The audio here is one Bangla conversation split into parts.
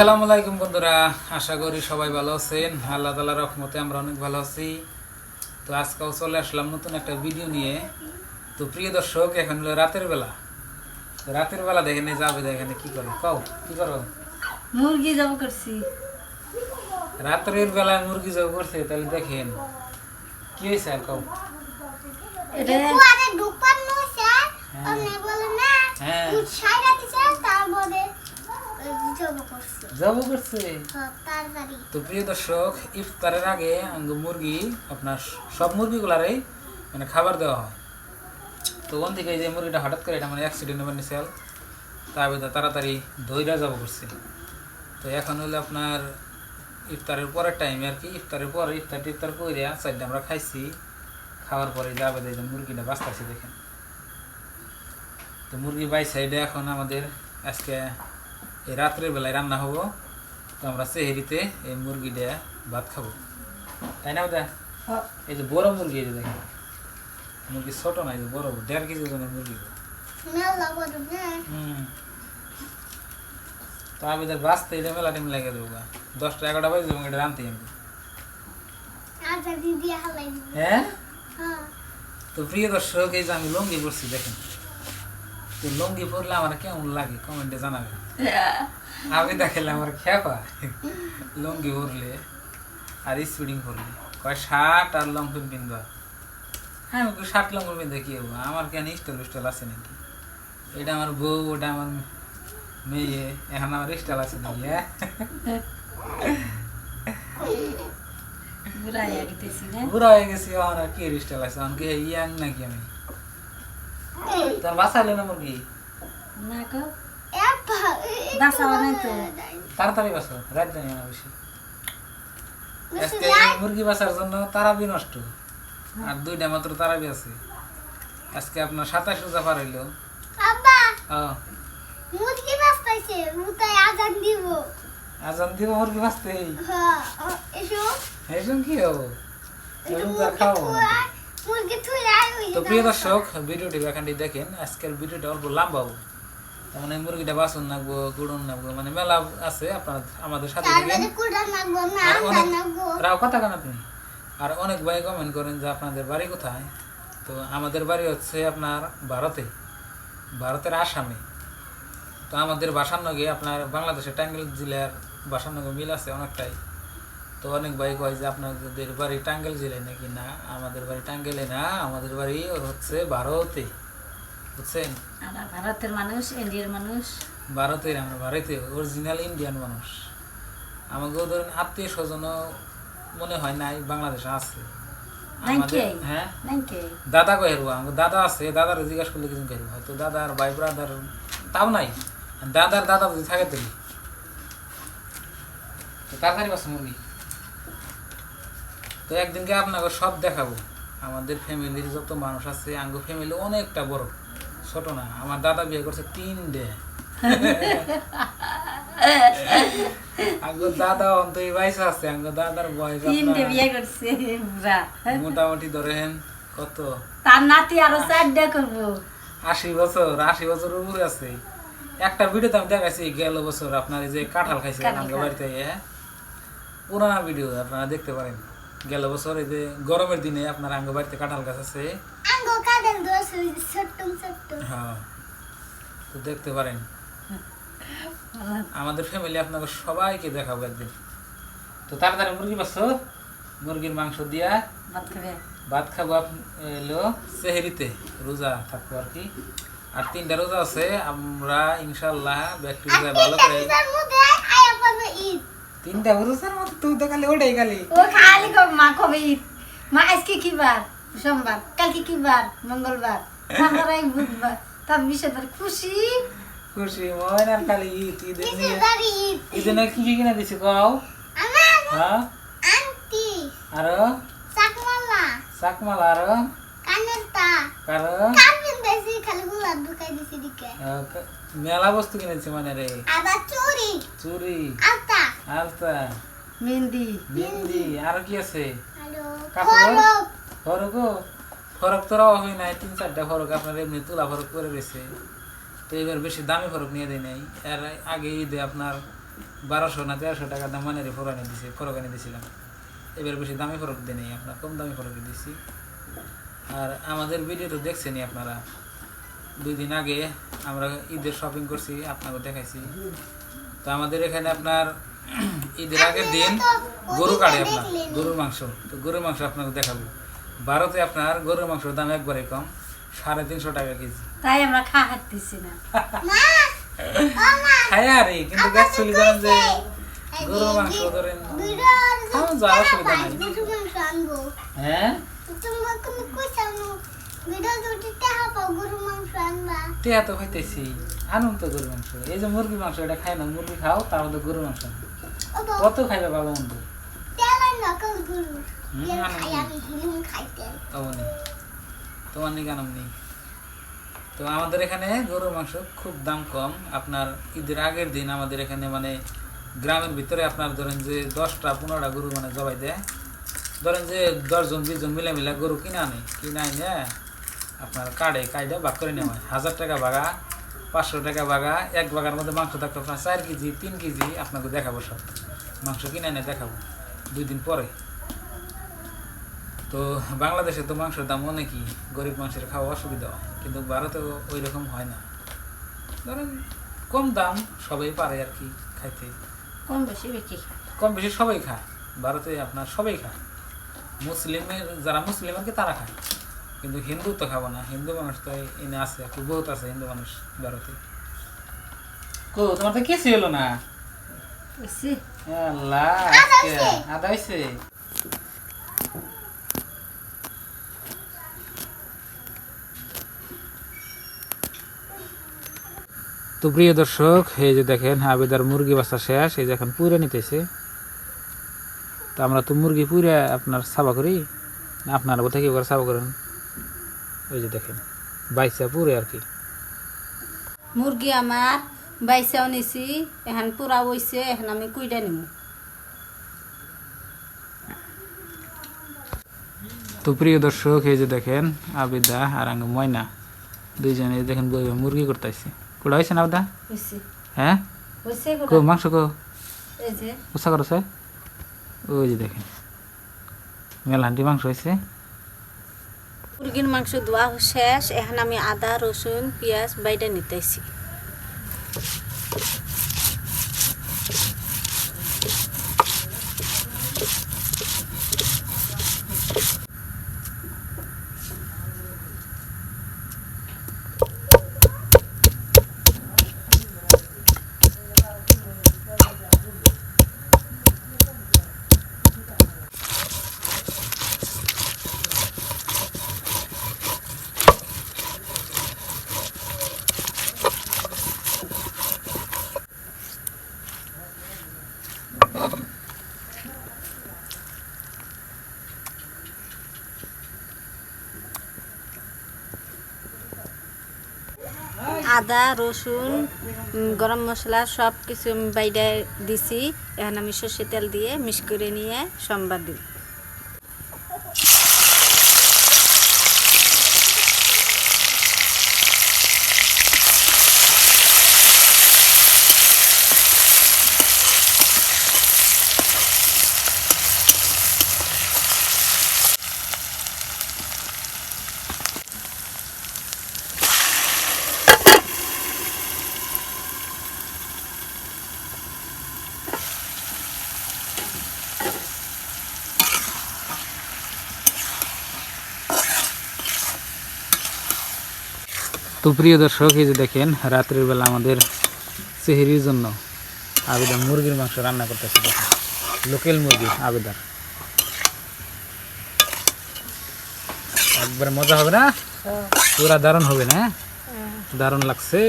আসসালামু আলাইকুম বন্ধুরা আশা করি সবাই ভালো আছেন। আল্লাহ তালা রহমতে আমরা অনেক ভালো আছি। তো আজকেও চলে আসলাম নতুন একটা ভিডিও নিয়ে। তো প্রিয় দর্শক এখন হলো রাতের বেলা। তো রাতের বেলা দেখেন যাবে দেখেন কি করে? কও কি করো? মুরগি জব করছি। রাত্রের বেলায় মুরগি জব করছে তাহলে দেখেন। কি হয়েছে আর কও? এটা হ্যাঁ। আপনি বলেন না হ্যাঁ। তারপরে জব করছে তো প্রিয় দর্শক ইফতারের আগে মুরগি আপনার সব মুরগিগুলারই মানে খাবার দেওয়া হয়। তো ওন থেকে যে মুরগিটা হঠাৎ করে এটা মানে অ্যাক্সিডেন্ট মানে সেল তারপরে তাড়াতাড়ি ধৈরা যাব করছে। তো এখন হলো আপনার ইফতারের পরের টাইমে আর কি ইফতারের পরে ইফতার টিফতার করে সাইডে আমরা খাইছি খাওয়ার পরে যাবে এই যে মুরগিটা বাঁচতেছে দেখেন। তো মুরগি বাই সাইডে এখন আমাদের আজকে এই রাত্রের বেলায় রান্না হব। তো আমরা সেহেরিতে এই মুরগিটা ভাত খাব। তাই না ওটা এই যে বড় মুরগি এই যে দেখেন। মুরগি ছোট না এই যে বড় দেড় কেজি ওজনের মুরগি। তো আমি তো বাঁচতে এটা মেলা টাইম লেগে দেবো। দশটা এগারোটা বাজে যাব এটা রানতে আমি আচ্ছা দিদি হ্যাঁ? তো প্রিয় দর্শক এই যে আমি লঙ্গি পরছি দেখেন। তো লঙ্গি পরলে আমার কেমন লাগে? কমেন্টে জানাবেন। আমি দেখালে আমার খেপা। লঙ্গি পরলে আর স্পিডিং করলে কয় শার্ট আর লঙ্কন পিনবা। হ্যাঁ আমি শার্ট লঙ্কন পিনতে কি হব? আমার কেন স্টাইল স্টাইল আছে নাকি? এটা আমার বউ ওটা আমার মেয়ে এখন আমার স্টাইল আছে নাকি হ্যাঁ? বুড়া হয়ে বুড়া হয়ে গেছি আমার কি স্টাইল আছে? আমাকে ইয়াং নাকি আমি? তোর বাসা হলো না মুরগি? না নাই তো তাড়াতাড়ি বাসো রাত জানি না বেশি আজকে মুরগি বাসার জন্য তারাবি নষ্ট। আর দুইটা মাত্র তারাবি আছে। আজকে আপনার সাতাশ রোজা পার হইল। আব্বা! হ্যাঁ। মুরগি বাঁচতেছে মুতাই আজান দিব। আজান দিব মুরগি বাঁচতে হ্যাঁ এসো। কি হব? একটু তো প্রিয় দর্শক ভিডিওটি এখানটি দেখেন। আজকের ভিডিওটা অল্প লম্বা হব তার মানে মুরগিটা বাসন নাকবো গুড়ন নাকবো মানে মেলা আছে আপনার আমাদের সাথে রাও কথা কেন আপনি? আর অনেক ভাই কমেন্ট করেন যে আপনাদের বাড়ি কোথায়? তো আমাদের বাড়ি হচ্ছে আপনার ভারতে ভারতের আসামে। তো আমাদের বাসানগে আপনার বাংলাদেশের টাঙ্গাইল জেলার বাসানগে মিল আছে অনেকটাই। তো অনেক ভাই কয় যে আপনাদের বাড়ি টাঙ্গাইল জেলায় নাকি? না আমাদের বাড়ি টাঙ্গাইলে না আমাদের বাড়ি হচ্ছে ভারতে। বুঝছেন আমরা ভারতের মানুষ ইন্ডিয়ার মানুষ। ভারতের আমরা ভারতে অরিজিনাল ইন্ডিয়ান মানুষ। আমাকেও ধরেন আত্মীয় স্বজনও মনে হয় নাই বাংলাদেশে আছে। হ্যাঁ? দাদা হেরবো আমার দাদা আছে দাদার জিজ্ঞাসা করলে কিছু হেরবো হয়তো দাদার ভাই ব্রাদার তাও নাই। দাদার দাদা যদি থাকে তো তো তাড়াতাড়ি বাস মুরগি। তো একদিনকে আপনাকে সব দেখাবো। আমাদের ফ্যামিলির যত মানুষ আছে আঙ্গ ফ্যামিলি অনেকটা বড়। ছোট না আমার দাদা বিয়ে করছে তিন ডে দাদা অন্তই বাইশ আছে আঙ্গ দাদার বয়স তিনটে আপনার বিয়ে করছে মোটামুটি ধরেন কত? তার নাতি আরও চারটা করব। আশি বছর আশি বছর উপরে আছে। একটা ভিডিওতে আমি দেখাইছি গেল বছর আপনার এই যে কাঁঠাল খাইছে খাওয়া। বাড়িতে হ্যাঁ পুরানা ভিডিও আপনারা দেখতে পারেন। গেল বছর এই যে গরমের দিনে আপনার আঙ্গ বাড়িতে কাঁঠাল গাছ আছে। হ্যাঁ তো দেখতে পারেন। আমাদের ফ্যামিলি আপনাকে সবাইকে দেখাবো একদিন। তো তাড়াতাড়ি মুরগি পাচ্ছ মুরগির মাংস দিয়া ভাত খাবে। ভাত খাব আপ- এলো সেহেরিতে রোজা থাকব আর কি। আর তিনটা রোজা আছে আমরা ইনশাল্লাহ ব্যাকটেরিয়া ভালো করে তিনটা রোজার মধ্যে তুই তো খালি ওটাই খালি। ও খালি মা কবে ঈদ। মা আজকে কি বার? সোমবার কালকে কি বার? মঙ্গলবার তারপরে বুধবার। তার বিষয় খুশি? খুশি খালি ঈদ ঈদের ঈদ? ঈদের কি কি কিনে দিছি কও? হ্যাঁ? আন্টি। আরও? চাকমালা। চাকমাল আরও? কানের তা। কারও কাপিন বেশি খালি গুলা ঢুকাই দিছি দিকে মেলা বস্তু কিনেছি মানে রে। আবার চুরি। চুরি। আলতা। আলতা। মেহেন্দি। বিন্দি আরও কি আছে? হ্যালো কাপড়? ফরক ফরক তো রাওয়া হয় নাই, তিন চারটা ফরক আপনার এমনি তুলা ফরক করে রয়েছে। তো এবার বেশি দামি ফরক নিয়ে দেয় নাই। এর আগে ঈদে আপনার বারোশো না তেরোশো টাকা দাম মানে ফরক এনে দিছি, ফরক এনে দিয়েছিলাম এবার বেশি দামি ফরক দিয়ে নেই, আপনার কম দামি ফরকে দিছি। আর আমাদের ভিডিও তো দেখছেনই আপনারা। দুই দিন আগে আমরা ঈদের শপিং করছি, আপনাকে দেখাইছি। তো আমাদের এখানে আপনার ঈদের আগের দিন গরু কাটে আপনার, গরুর মাংস। তো গরুর মাংস আপনাকে দেখাবো। ভারতে আপনার গরুর মাংসের দাম একবারে কম সাড়ে তিনশো টাকা কেজি। তাই আমরা খা হাঁটতেছি না। খাই আরে কিন্তু অ্যাকচুয়ালি জানেন যে গরুর মাংস ধরেন খাওয়া যায় অসুবিধা নাই। গরু মাংস হ্যাঁ? টিয়া তো খাইতেছি আনুন তো গরুর মাংস। এই যে মুরগি মাংস এটা খাই না মুরগি খাও তার মধ্যে গরুর মাংস কত খাইবে ভালো মন্দ? তোমার নিকে আনম নেই। তো আমাদের এখানে গরুর মাংস খুব দাম কম। আপনার ঈদের আগের দিন আমাদের এখানে মানে গ্রামের ভিতরে আপনার ধরেন যে দশটা, পনেরোটা গরু মানে জবাই দেয়। ধরেন যে দশজন, বিশজন মিলে মিলে গরু কিনে আনে। কিনে আনে আপনার কাড়ে কাইডে ভাগ করে নেওয়া হয়। হাজার টাকা বাগা পাঁচশো টাকা বাগা এক বাগার মধ্যে মাংস থাকতো আপনার চার কেজি, তিন কেজি। আপনাকে দেখাবো সব। মাংস কিনে এনে দেখাবো। দুই দিন পরে। তো বাংলাদেশে তো মাংসের দাম অনেকই গরিব মানুষের খাওয়া অসুবিধা কিন্তু ভারতে ওই রকম হয় না। ধরেন কম দাম সবাই পারে আর কি খাইতে। কম বেশি বেশি কম বেশি সবাই খায় ভারতে আপনার সবাই খায়। মুসলিমের যারা মুসলিম আর কি তারা খায়। কিন্তু হিন্দু তো খাব না হিন্দু মানুষ তো এনে আছে আর কি বহুত আছে হিন্দু মানুষ ভারতে। কো তোমার তো কিছু হলো না। আল্লাহ আদা হয়েছে তো প্রিয় দর্শক এই যে দেখেন আবেদার মুরগি বাসা শেষ এই যে এখন পুরে নিতেছে। তো আমরা তো মুরগি পুরে আপনার সাবা করি। আপনার আপনারা বোধহয় কেউ করে সাবা করেন। ওই যে দেখেন বাইসা পুরে আর কি। মুরগি আমার বাইসাও নিছি এখন পুরা বইছে এখন আমি কুইটা নিমু। তো প্রিয় দর্শক এই যে দেখেন আবিদা আর আঙ্গ ময়না দুইজনে দেখেন বই মুরগি করতেছে কোটা হয়েছে না আবিদা? হ্যাঁ? কো মাংস কো? উৎসা করছে? ওই যে দেখেন মেলহান্ডি মাংস হয়েছে মুরগির মাংস ধোয়া শেষ এখন আমি আদা রসুন পেঁয়াজ বাইটা নিতেছি よし。আদা, রসুন গরম মশলা সব কিছু বাইরে দিছি। এখন আমি সর্ষে তেল দিয়ে মিক্স করে নিয়ে সোমবার দিই তো প্রিয় দর্শক এই যে দেখেন রাত্রের বেলা আমাদের সেহেরির জন্য আবেদা মুরগির মাংস রান্না করতেছে দেখেন লোকাল মুরগি আবেদার একবার মজা হবে না? পুরা দারুণ হবে না? দারুণ লাগছে।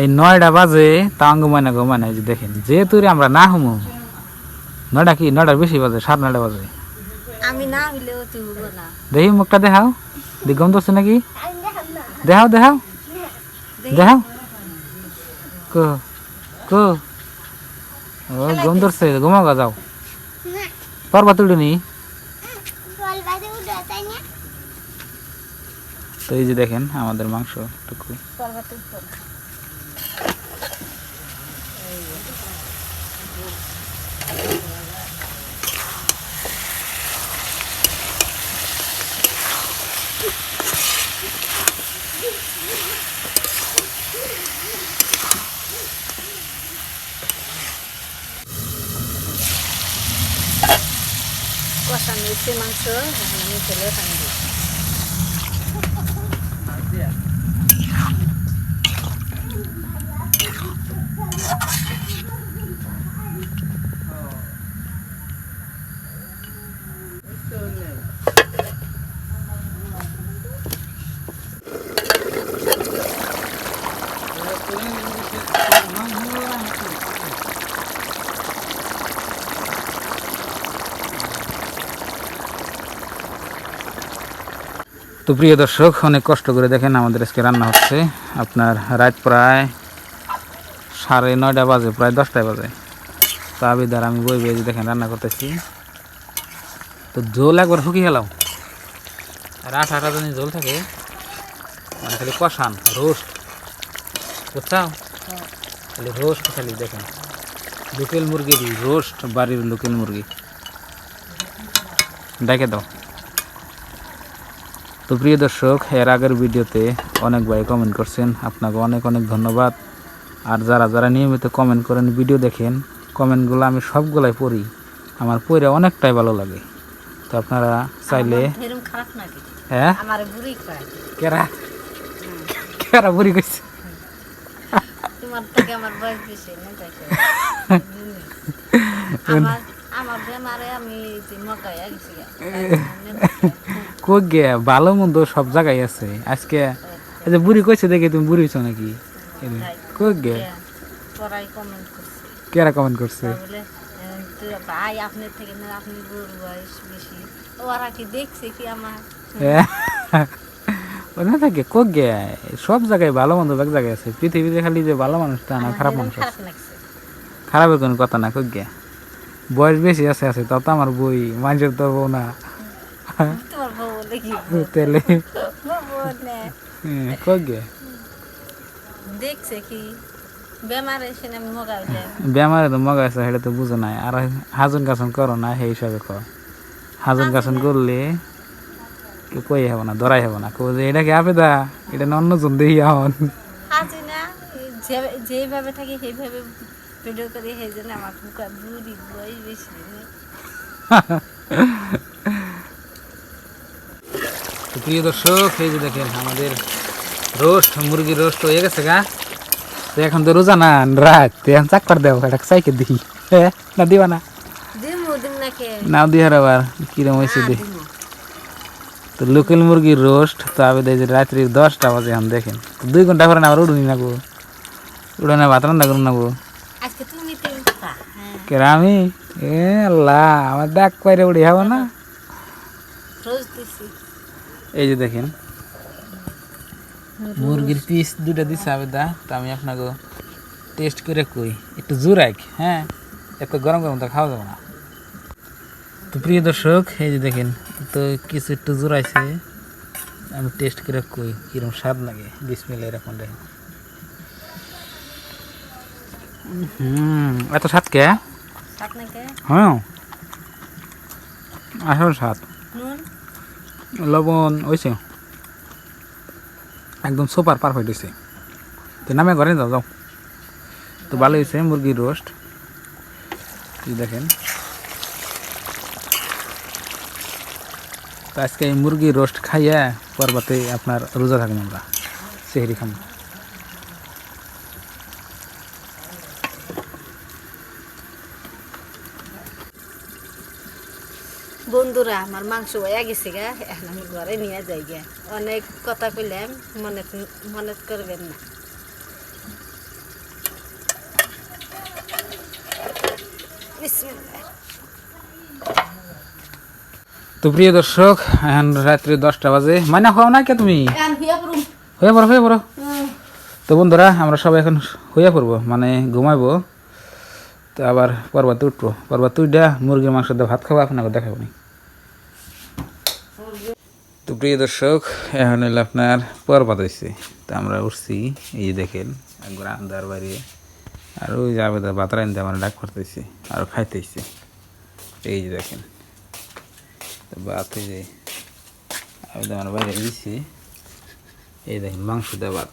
এই নয়টা বাজে ময়না গো মানে এই যে দেখেন যেহেতু আমরা না হমু নয়টা কি? নয়টার বেশি বাজে সাত নয়টা বাজে। আমি না হইলেও তুই না। দেখি মুখটা দেখাও। দিগম ধরছে নাকি? দেখাও দেখাও। দেখাও। কো কো। ও গম ধরছে ঘুমাও গা যাও। পারবা তুলে নি। জল বাজে উঠে তাই তো এই যে দেখেন আমাদের মাংস টুকু পরবর্তী ফোন কষানো হচ্ছে মাংস এখন আমি ফেলে পানি দিই। তো প্রিয় দর্শক, অনেক কষ্ট করে দেখেন আমাদের আজকে রান্না হচ্ছে। আপনার রাত প্রায় সাড়ে নয়টা বাজে, প্রায় দশটায় বাজে। তো আবিদার আমি বই বই দেখেন রান্না করতেছি। তো ঝোল একবার হুকি গেলাম আর আট আটা জনের ঝোল থাকে মানে খালি কষান, রোস্ট। বুঝছাও? খালি রোস্ট, খালি দেখেন। লোকেল মুরগির রোস্ট, বাড়ির লোকেল মুরগি। ডেকে দাও। তো প্রিয় দর্শক এর আগের ভিডিওতে অনেক ভাই কমেন্ট করছেন আপনাকে অনেক অনেক ধন্যবাদ। আর যারা যারা নিয়মিত কমেন্ট করেন ভিডিও দেখেন কমেন্টগুলো আমি সবগুলাই পড়ি। আমার পড়ে অনেকটাই ভালো লাগে। তো আপনারা চাইলে হ্যাঁ? আমার বুড়ি কেরা? কেরা বুড়ি কইছে? আমার বেমারে আমি গেছি। গা। কই গে ভালো মন্দ সব জায়গায় আছে। আজকে যে বুড়ি কইছে দেখে তুমি বুড়ি হইছো নাকি? কই গে পড়াই কেরা কমেন্ট করছে। ভাই আপনার থেকে না আপনি বুড় বয়স বেশি। ওরা কি দেখছে কি আমার? ওনা থাকে কোক গে সব জায়গায় ভালো মন্দ এক জায়গায় আছে। পৃথিবীতে খালি যে ভালো মানুষ তা না খারাপ মানুষ খারাপের কোনো কথা না কোক গে বয়স বেশি আছে আছে তাও তো আমার বই মানুষের তো না। দেখছে কি? বেমার তো মগা আছে সেটা তো বুঝো নাই। আর হাজন কাছন করো না সেই হিসাবে কর। হাজন কাছন করলে কেউ কই হব না ধরাই হব না। কো যে এটা কি আবেদা? এটা না অন্য জন দেখি এখন? আজি না এই যে- যেভাবে থাকি সেইভাবে ভিডিও করি সেই জন্য আমার বুকা বুড়ি বয়স বেশি। তো প্রিয় দর্শক এই যে দেখেন আমাদের রোস্ট মুরগির রোস্ট হয়ে গেছে গা। তো এখন তো রোজা না রাত। এখন চাক করে দেও এটা চাইকে দিই। হ্যাঁ না দিবা না? নাও দিহার আবার কিরম হয়েছে দি। তো লোকাল মুরগির রোস্ট তো আবে দেখি রাত্রি দশটা বাজে এখন দেখেন। তো দুই ঘণ্টা পরে না আবার উড়ুনি না গো। উড়ানে ভাত রান্না করুন না গো। হ্যাঁ। কেরা আমি? এ আল্লাহ আমার ডাক পাইরে উড়ি হব না। রোজ দিছি। এই যে দেখেন। মুরগির পিস দুটা দিছে আবেদা তো আমি আপনাকে টেস্ট করে কই। একটু জোরাক হ্যাঁ? এত গরম গরম তো খাওয়া যাবে না। তো প্রিয় দর্শক এই যে দেখেন তো কিছু একটু জোরাইছে। আমি টেস্ট করে কই কিরম স্বাদ লাগে। বিসমিল্লা এরকম দেখেন। হুম এত স্বাদ কে? হ্যাঁ। আসল স্বাদ। লবণ হয়েছে একদম সুপার পারফেক্ট হয়েছে তো নামে ঘরে যাও যাও। তো ভালো হয়েছে মুরগির রোস্ট দেখেন। আজকে এই মুরগির রোস্ট খাইয়া পরবাতে আপনার রোজা থাকব আমরা। সেহরি খাব বন্ধুরা আমার মাংস হয়ে গেছে গা এখন আমি ঘরে নিয়ে যাই গা। অনেক কথা কইলাম মনে মনে করবেন না। তো প্রিয় দর্শক এখন রাত্রি দশটা বাজে। মানে খাও না কে তুমি? হিয়া হয়ে পড়ো হয়ে পড়ো। তো বন্ধুরা আমরা সবাই এখন হইয়া পড়ব মানে ঘুমাইবো। তো আবার পর্বতে উঠবো। পর্বত উঠা মুরগির মাংস দিয়ে ভাত খাব আপনাকে দেখাবো নি। তো প্রিয় দর্শক এখন হলো আপনার পর বাতাইছে তো আমরা উঠছি এই যে দেখেন একবার আন্দার বাইরে আর ওই যে আবেদা বাতার আনতে আমার ডাক করতেছে আর খাইতেছে এই যে দেখেন তো ভাত এই যে আবেদা আমার বাইরে দিছি এই দেখেন মাংস দেওয়া ভাত।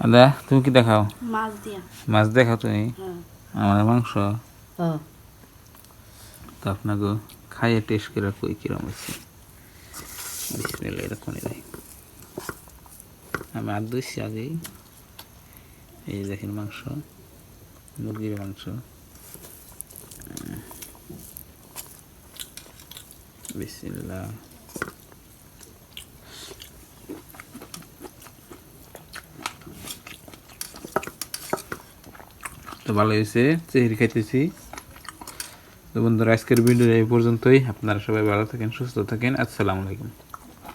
আদা তুমি কি দেখাও? মাছ দিয়া। মাছ দেখাও তুমি? হ্যাঁ। আমার মাংস? হ্যাঁ। তো আপনাকে খাইয়ে টেস্ট করে কই কিরম হয়েছে এরকম আমি আর দিচ্ছি আগেই। এই দেখেন মাংস, মুরগির মাংস। বিসমিল্লাহ। তো ভালো হয়েছে, চেহারি খাইতেছি। তো বন্ধুরা আজকের ভিডিও এই পর্যন্তই। আপনারা সবাই ভালো থাকেন সুস্থ থাকেন। আসসালামু আলাইকুম।